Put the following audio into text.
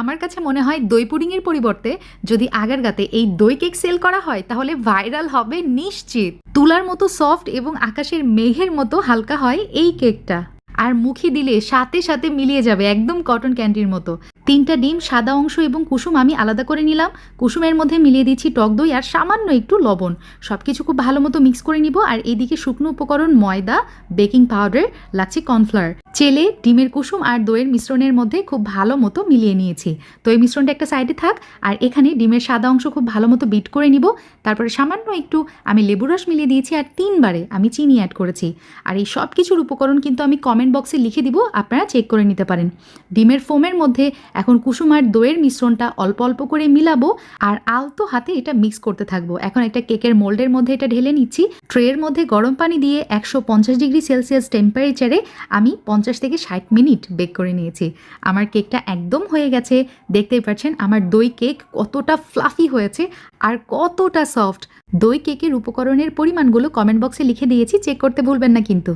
আমার কাছে মনে হয় দই পুডিংয়ের পরিবর্তে যদি আগের গাতে এই দই কেক সেল করা হয়, তাহলে ভাইরাল হবে নিশ্চিত। তুলার মতো সফট এবং আকাশের মেঘের মতো হালকা হয় এই কেকটা। আর মুখে দিলে সাথে সাথে মিলিয়ে যাবে একদম কটন ক্যান্ডির মতো। তিনটা ডিম, সাদা অংশ এবং কুসুম আমি আলাদা করে নিলাম। কুসুমের মধ্যে মিলিয়ে দিচ্ছি টক দই আর সামান্য একটু লবণ। সব কিছু খুব ভালো মতো মিক্স করে নিব। আর এদিকে শুকনো উপকরণ ময়দা বেকিং পাউডার লাগছে কর্নফ্লাওয়ার চেলে, ডিমের কুসুম আর দইয়ের মিশ্রণের মধ্যে খুব ভালো মতো মিলিয়ে নিয়েছি। তো এই মিশ্রণটা একটা সাইডে থাক। আর এখানে ডিমের সাদা অংশ খুব ভালো মতো বিট করে নিব। তারপরে সামান্য একটু আমি লেবু রস মিলিয়ে দিয়েছি আর তিনবারে আমি চিনি অ্যাড করেছি। আর এই সব কিছুর উপকরণ কিন্তু আমি কমেন্ট বক্সে লিখে দিব। আপনারা চেক করে নিতে পারেন। ডিমের ফোমের মধ্যে এখন কুসুম আর দইয়ের মিশ্রণটা অল্প অল্প করে মিলাবো আর আলতো হাতে এটা মিক্স করতে থাকব। এখন একটা কেকের মোল্ডের মধ্যে এটা ঢেলে নিচ্ছি। ট্রের মধ্যে গরম পানি দিয়ে একশো পঞ্চাশ ডিগ্রি সেলসিয়াস টেম্পারেচারে আমি পঞ্চাশ থেকে ষাট মিনিট বেক করে নিয়েছি। আমার কেকটা একদম হয়ে গেছে। দেখতেই পাচ্ছেন আমার দই কেক কতটা ফ্লাফি হয়েছে আর কতটা সফট দই কেকের উপকরণের পরিমাণগুলো কমেন্ট বক্সে লিখে দিয়েছি। চেক করতে ভুলবেন না কিন্তু।